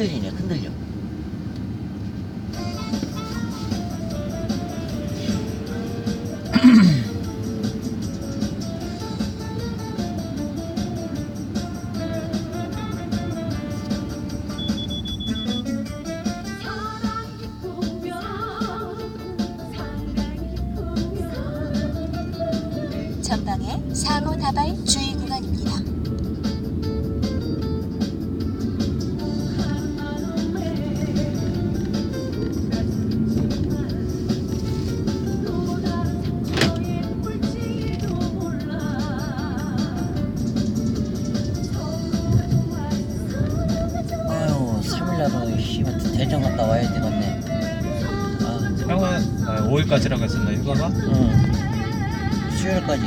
흔들리네 흔들려 전방에 사고 다발 주의 구간입니다. 씨발 대전 갔다 와야 되겠네. 아, 형은 아, 5일까지라고 했었나? 휴가가? 응. 수요일까지